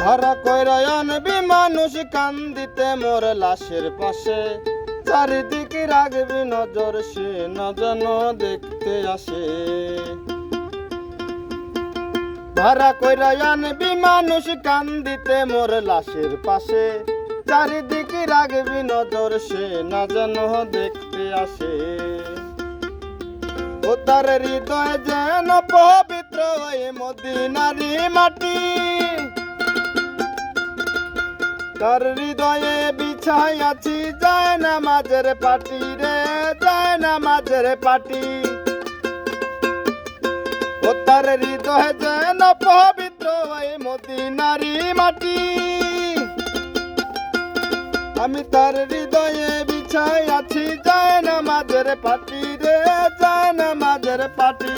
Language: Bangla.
ধরা কইরায়ন মানুষ কান্দিতে মোর লাশের পাশে। চারিদিকে রাখবি নজর, সে না যেন দেখতে আসে। ভাড়া কইরায়ন মানুষ কান্দিতে মোর লাশের পাশে। চারিদিকে রাখবি নজর, সে না যেন দেখতে আসে। ও তার হৃদয় যেন পবিত্র ওই মদিনারি মাটি। তার হৃদয়ে বিছাই আছি, যায় না মাঝের পাটি রে, যায় না মাঝের পাটি। ও তার হৃদয় যেন পবিত্র ওই মদিনারি মাটি। আমি তার হৃদয়ে বিছাই আছি, যায় না মাঝের পাটি রে, যায় না মাঝের পাটি।